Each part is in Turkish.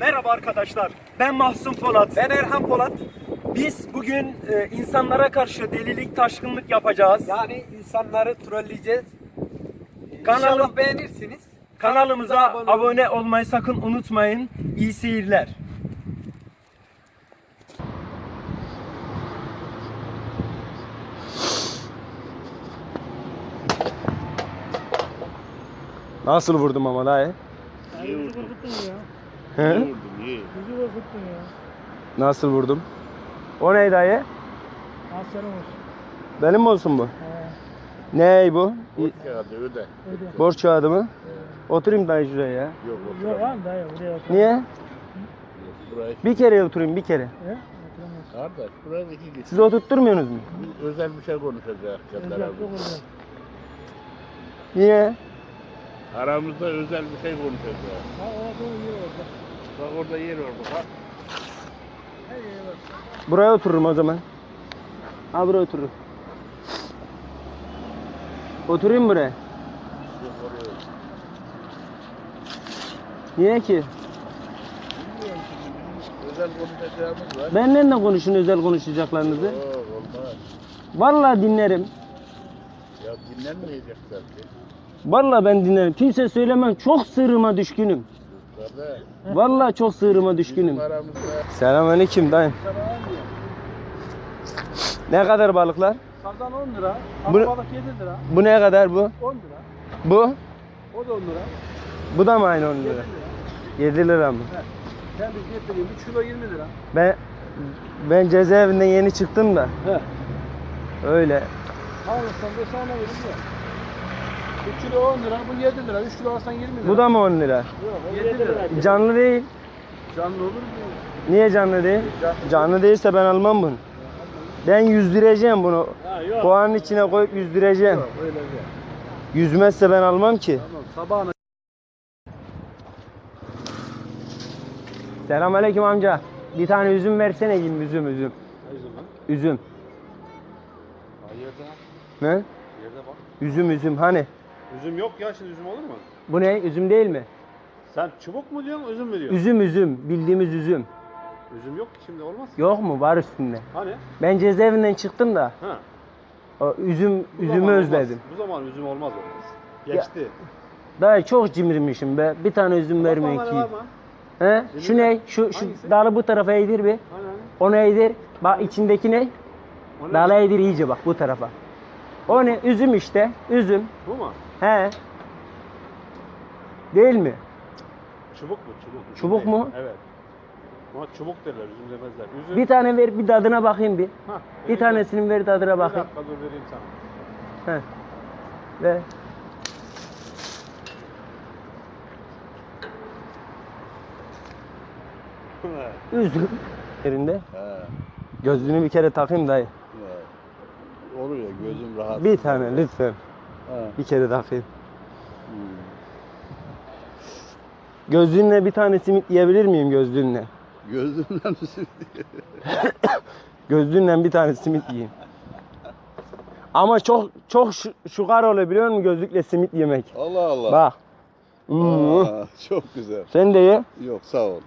Merhaba arkadaşlar. Ben Mahsun Polat. Ben Erhan Polat. Biz bugün e, insanlara karşı delilik, taşkınlık yapacağız. Yani insanları trolleyeceğiz. İnşallah beğenirsiniz. kanalımıza abone abone olmayı sakın unutmayın. İyi seyirler. Nasıl vurdum ama dayı? Ay bizi korkuttun ya. He? Bizi korkuttun ya. Nasıl vurdum? O ne dayı? Aferin olsun. Benim mi olsun bu? He, Ney bu? Kağıdı öde. öyle. Borç kağıdı mı? Oturayım dayı şuraya ya. Yok Yok otur. lan dayı buraya otur. Niye? Burayı. Bir kere oturayım bir kere. He? Kardeş buraya iki git. Siz oturtturmuyorsunuz mu? Özel bir şey konuşacağız. Özel yok özel. Niye? Aramızda özel bir şey konuşacağız. Ha o iyi orada. Bak orada yer var bak. Her yere bak. Buraya otururum o zaman. Ha buraya otururum. Oturayım buraya. Niye ki? Özel konuşacağımız var. Benimle de konuşun özel konuşacaklarınızı. Yok olmaz. Vallahi dinlerim. Ya dinlenmeyecek zaten. Vallahi ben dinlerim. Kimse söylemem. Çok sığırıma düşkünüm. Vallahi çok sığırıma düşkünüm. Selamünaleyküm dayım. Ne kadar balıklar? Sazan 10 lira. Bu- Balık 7 lira. Bu ne kadar bu? 10 lira. Bu? O da 10 lira. Bu da mı aynı 10 7 lira? lira. 7 lira mı? Kendi getireyim. 3 kilo 20 lira. Ben ben cezaevinden yeni çıktım da. He. Öyle. Alırsan da sana vereyim ya. 3 kilo 10 lira. Bu 7 lira. 3 kilo alsan 20 lira. Bu da mı 10 lira? Yok, o 7 lira. Canlı değil. Canlı olur mu? Niye canlı değil? Canlı değilse ben almam bunu. Ben yüzdüreceğim bunu. Ha. Puanın içine koyup yüzdüreceğim. Yok öyle değil. Yüzmezse ben almam ki. Tamam sabahına. Selamünaleyküm amca. Bir tane üzüm versene yiyeyim üzüm üzüm. Ne zaman? Üzüm. Hayırda. Ne? Yerde bak. Üzüm üzüm hani? Üzüm yok ya şimdi üzüm olur mu? Bu ne? Üzüm değil mi? Sen çubuk mu diyorsun üzüm mü diyorsun? Üzüm üzüm. Bildiğimiz üzüm. Üzüm yok ki şimdi olmaz. Yok mu? Var üstünde. Hani? Ben cezaevinden çıktım da. Ha. O üzüm Bu üzümü zaman özledim. Olmaz. Bu zaman üzüm olmaz olmaz. Geçti. Daha çok cimrimişim be. Bir tane üzüm Bak, ki. bak. He? Şu ne? Şu şu Hangisi? dalı bu tarafa eğdir bir. Hani hani? Onu eğdir. Bak içindeki ne? O ne? Dalı eğdir iyice bak bu tarafa. O ne? Üzüm işte. Üzüm. Bu mu? He. Değil mi? Çubuk mu? Çubuk. Üzüm Çubuk değil. mu? Evet. Ama çubuk derler, üzüm demezler. Üzüm. Bir tane ver bir tadına bakayım bir. Hah, Bir tanesini ver tadına Bir bakayım. dakika dur vereyim sana. He. Ver. Üzüm. Yerinde. He. Gözlüğünü bir kere takayım dayı. Ya gözüm rahat. Bir tane lütfen. He. Bir kere takayım. Hmm. Gözlüğünle bir tane simit yiyebilir miyim gözlüğünle? Gözümden misin? Gözlüğünle bir tane simit yiyeyim. Ama çok çok şu, şugar oluyor biliyor musun gözlükle simit yemek. Allah Allah. Bak. Hmm. Aa, çok güzel. Sen de ye. Yok sağ ol.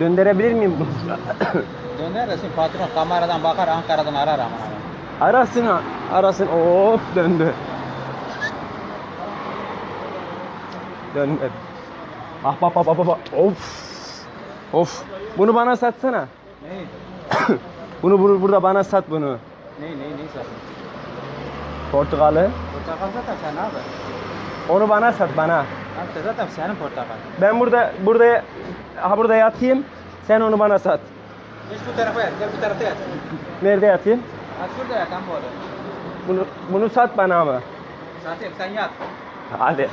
Döndürebilir miyim bunu? Dönersin patron kameradan bakar Ankara'dan arar ama. Arasın arasın. Hop döndü. Döndü. Ah bak bak bak bak. Of. Of. Bunu bana satsana. Ne? Bunu bunu burada bana sat bunu. Ne ne ne satın? Portakalı. Portakal zaten sen abi. Onu bana sat bana. Abi zaten senin portakal. Ben burada burada ha burada yatayım. Sen onu bana sat. Geç bu tarafa yat, gel bu tarafa yat. Nerede yatayım? Ha şurada yat tam bu arada. Bunu bunu sat bana ama. Satayım sen yat. Hadi.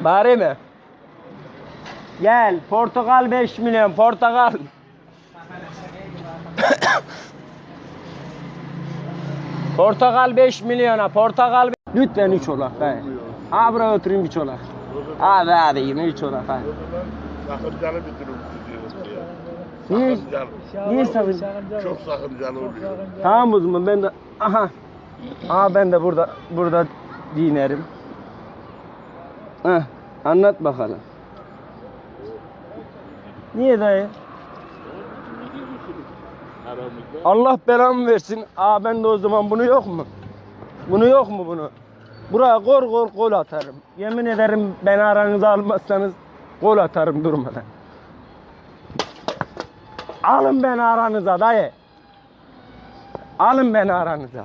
Bari mi? Gel. Portakal 5 milyon. Portakal. portakal 5 milyona. Portakal. Lütfen 3 olak. Be. Ha buraya oturayım 3 olak. Hadi hadi yine 3 olak. Hadi. Tutuyoruz ya. Niye? Sakıncalı. Niye sakın? Sakınca Çok sakıncalı oluyor. Tamam o zaman ben de aha. Aha ben de burada burada dinerim. Heh, anlat bakalım. Niye dayı? Allah belamı versin. Aa ben de o zaman bunu yok mu? Bunu yok mu bunu? Buraya gol gol gol atarım. Yemin ederim beni aranıza almazsanız gol atarım durmadan. Alın beni aranıza dayı. Alın beni aranıza.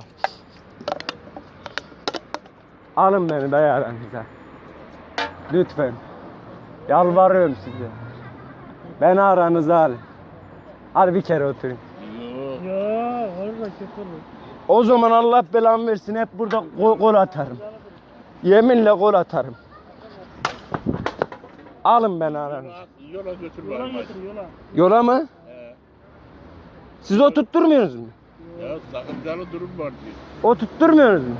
Alın beni dayı aranıza. Lütfen. Yalvarıyorum size. Beni aranıza alın. Hadi bir kere oturun. Yok. Ya orada kötü. O zaman Allah belamı versin hep burada gol, gol atarım. Yeminle gol atarım. Alın beni aranıza. Yola götür Yola bari. götür yola. Yola mı? Siz o tutturmuyorsunuz mu? Ya sakıncalı durum var diyor. O tutturmuyorsunuz mu?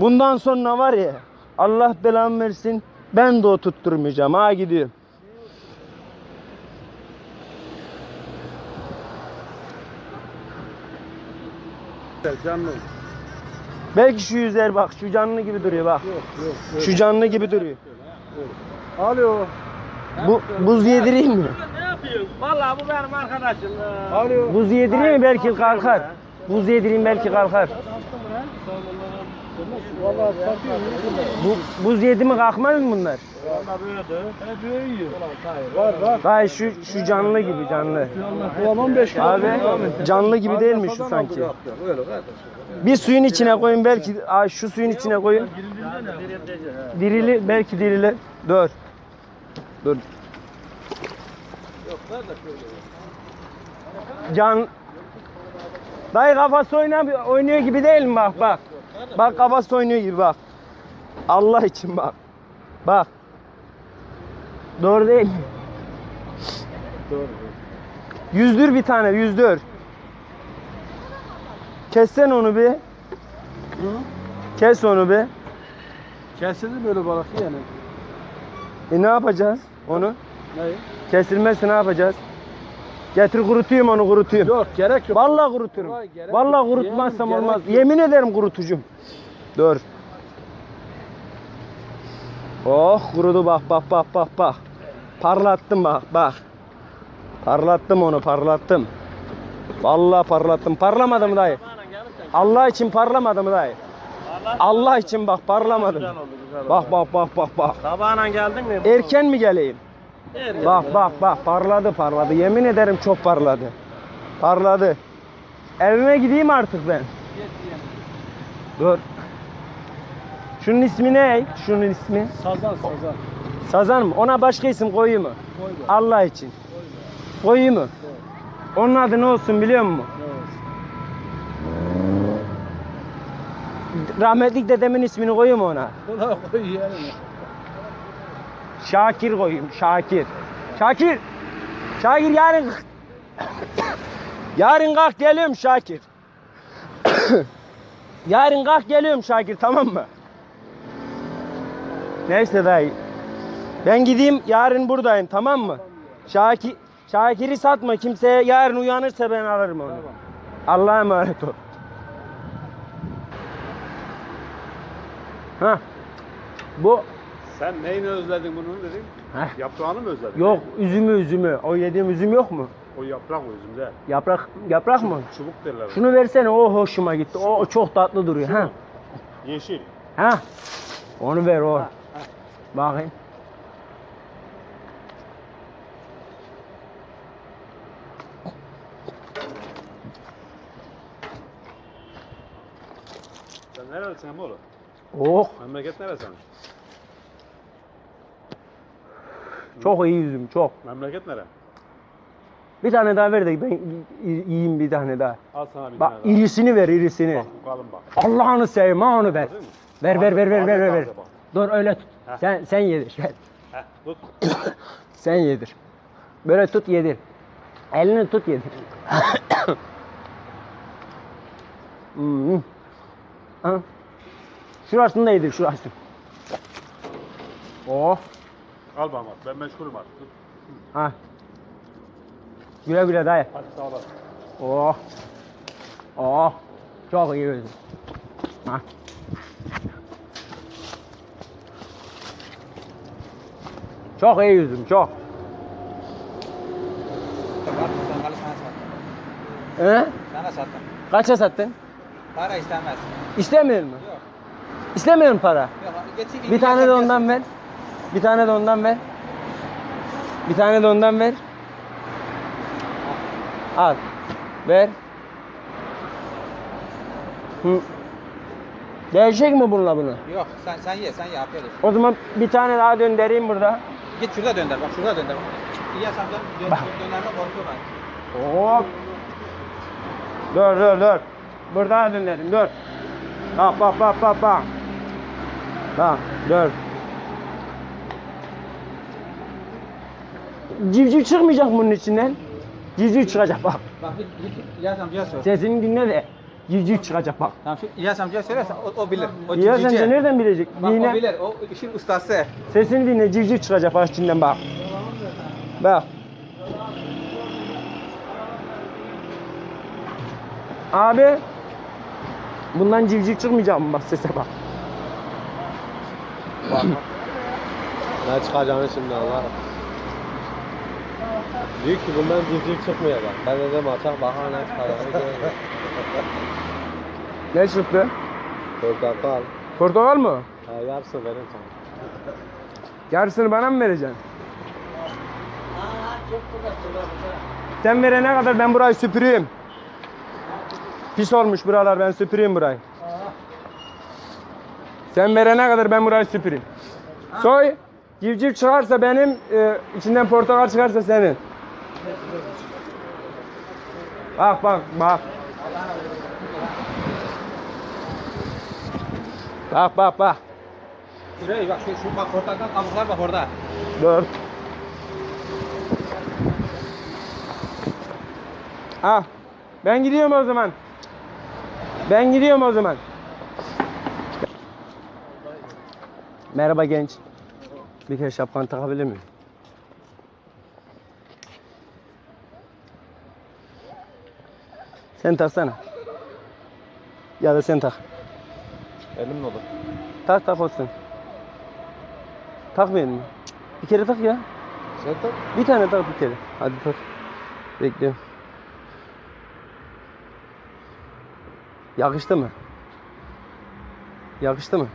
Bundan sonra var ya Allah belamı versin ben de o tutturmayacağım. Ha gidiyorum. Canlı. Belki şu yüzer bak şu canlı gibi duruyor bak. Yok yok. Şu canlı gibi duruyor. Alo. Bu buz yedireyim mi? Ne yapıyorsun? Vallahi bu benim arkadaşım. Alo. Buz yedireyim mi belki kalkar. Buz yedireyim belki kalkar. Bu, buz yedi mi kalkmaz mı bunlar? Valla büyüyor. Var var. Vay şu şu canlı gibi canlı. Ulan 15 kilo. Abi canlı gibi değil mi şu sanki? Bir suyun içine koyun belki Aa, şu suyun içine koyun. Dirili belki dirili. Dur. Dur. Can Dayı kafası oynuyor, oynuyor gibi değil mi bak bak. Bak kafası oynuyor gibi bak. Allah için bak. Bak. Doğru değil mi? Doğru. Yüzdür bir tane yüzdür. Kessen onu bir. Kes onu bir. Kesildi böyle balık yani. E ne yapacağız onu? Ne? Kesilmezse ne yapacağız? Getir kurutayım onu kurutayım. Yok gerek yok. Vallahi kuruturum. Vay, gerek Vallahi yok. kurutmazsam olmaz. gerek. Yemin ederim kurutucum. Dur. Oh kurudu bak bak bak bak bak. Parlattım bak bak. Parlattım onu parlattım. Vallahi parlattım. Parlamadı mı dayı? Allah için parlamadı mı dayı? Allah için bak parlamadı mı? Bak bak bak bak bak. Sabahına geldin mi? Erken mi geleyim? Bak bak bak parladı parladı. Yemin ederim çok parladı. Parladı. Evime gideyim artık ben. Dur. Şunun ismi ne? Şunun ismi? Sazan sazan. Sazan mı? Ona başka isim koyayım mı? Koy. Allah için. Koyayım mı? Onun adı ne olsun biliyor musun? Rahmetlik dedemin ismini koyayım mı ona? Buna koy yani. Şakir koyayım. Şakir. Şakir. Şakir yarın yarın kalk geliyorum Şakir. yarın kalk geliyorum Şakir tamam mı? Neyse dayı. Ben gideyim yarın buradayım tamam mı? Şakir Şakir'i satma kimseye yarın uyanırsa ben alırım onu. Allah'a emanet ol. Ha. Bu Sen neyini özledin bunun dedin? Heh. Yaprağını mı özledin? Yok üzümü üzümü. O yediğim üzüm yok mu? O yaprak o üzümde. Yaprak yaprak mı? Çubuk derler. Şunu versene o hoşuma gitti. O çok tatlı duruyor. Ha. Yeşil. Ha. Onu ver o. Bakayım. Sen nerelisin oğlum? Oh Memleket neresi? Çok iyi üzüm çok. Memleket nere? Bir tane daha ver de ben yiyeyim bir tane daha. Al sana bir Bak tane daha. irisini ver irisini. Bak bu kalın bak. Allah'ını seveyim ha onu ver. Ver ver ver ver ver ver. ver. Taze bak. Dur öyle tut. Heh. Sen sen yedir. Ver. Heh, tut. Sen yedir. Böyle tut yedir. Elini tut yedir. hmm. Ha. Şurasını da yedir şurasını. Oh. Al bana bak. Ben meşgulüm artık. Ha. Güle güle dayı. Hadi sağ olasın. Oh. Oh. Çok iyi üzüm. Ha. Çok iyi yüzdüm çok. He? Sana sattım. Kaça sattın? Para istemez. İstemiyor mu? Yok. İstemiyorum para. Yok. Bir tane de ondan ver. Bir tane de ondan ver. Bir tane de ondan ver. Al. Ver. Hı. Değişecek mi bununla bunu? Yok sen sen ye sen ye afiyet olsun. O zaman bir tane daha döndüreyim burada. Git şurada dönder bak şurada dönder. İlyas amcam dön, Bak. dönerme korkuyor ben. Hop. Dur dur dur. Burada dönerim dur. Bak bak bak bak bak. Bak dur. Civciv çıkmayacak bunun içinden. Civciv çıkacak bak. Bak İlyas amcaya sor. Sesini dinle de civciv çıkacak bak. Tamam şu İlyas amcaya söylersen o, o bilir. O Ya civcivci. sence nereden bilecek? Bak o Dinle. bilir. O işin ustası. Sesini dinle civciv çıkacak bak içinden bak. Bak. Abi. Bundan civciv çıkmayacak mı bak sese bak. Ne çıkacağını şimdi anlarım. Büyük ki bundan civciv çıkmayacak. Ben dedim açak bakar ne çıkacağını görürüm. Ne çıktı? Portakal. Portakal mı? Ha, yarısı benim sana. Yarısını bana mı vereceksin? Sen verene kadar ben burayı süpüreyim. Pis olmuş buralar ben süpüreyim burayı. Sen verene kadar ben burayı süpüreyim. Soy. Civciv çıkarsa benim, e, içinden portakal çıkarsa senin. Bak bak bak. Bak bak bak. Şuraya bak şu, şu bak portakal kabuklar bak orada. Dur. Ah, ben gidiyorum o zaman. Ben gidiyorum o zaman. Merhaba genç. Bir kere şapkanı takabilir miyim? Sen taksana. Ya da sen tak. Elim olur. Tak tak olsun. Takmayalım mı? Bir kere tak ya. Sen tak. Bir tane tak bir kere. Hadi tak. Bekliyorum. Yakıştı mı? Yakıştı mı?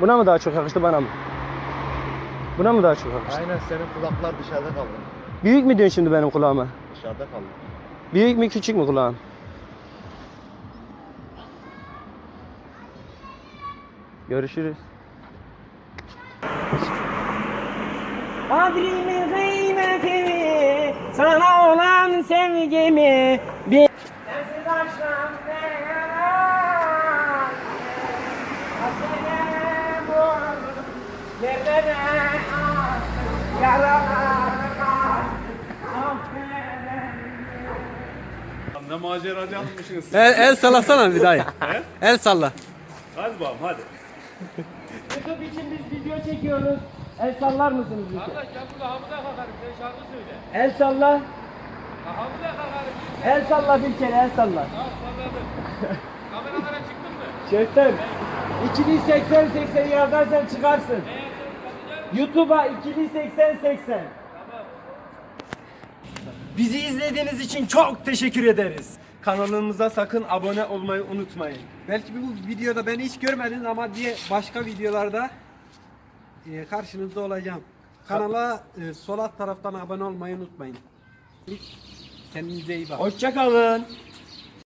Buna mı daha çok yakıştı bana mı? Buna mı daha çok yakıştı? Aynen senin kulaklar dışarıda kaldı. Büyük mü diyorsun şimdi benim kulağıma? Dışarıda kaldı. Büyük mü küçük mü kulağım? Görüşürüz. Kadrimin kıymetini, sana olan sevgimi bil. Sensiz aşkım ne yarar, hasene bu, yerde de ah, yaralar ah, affedin. Ne maceracı almışsınız. El, el sallasana bir daha. el salla. Hadi bakalım hadi. YouTube için biz video çekiyoruz. El sallar mısınız bize? Arkadaş ben burada hamıda kalkarım. Sen şarkı söyle. El salla. Hamıda kalkarım. El salla bir kere el salla. Tamam salladım. Kameralara çıktın mı? Çektim. 2080 80 yazarsan çıkarsın. YouTube'a 2080 80. Bizi izlediğiniz için çok teşekkür ederiz. Kanalımıza sakın abone olmayı unutmayın. Belki bu videoda beni hiç görmediniz ama diye başka videolarda e, karşınızda olacağım. Kanala e, sol alt taraftan abone olmayı unutmayın. Kendinize iyi bakın. Hoşça kalın.